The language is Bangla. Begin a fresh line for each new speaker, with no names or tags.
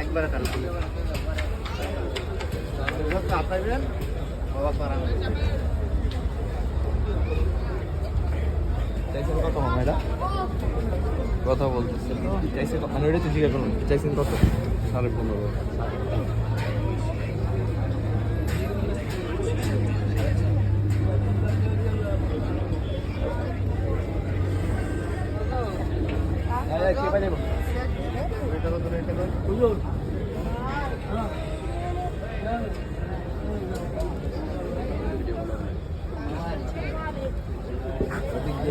একবারে আপনার বাবা পারা
কত মামা এটা। কথা বলতেছেন চাইছে আমি ওইটা তো জিজ্ঞাসা করুন চাইছেন কত? সাড়ে পনেরো। হ্যাঁ, হ্যাঁ, হুজুর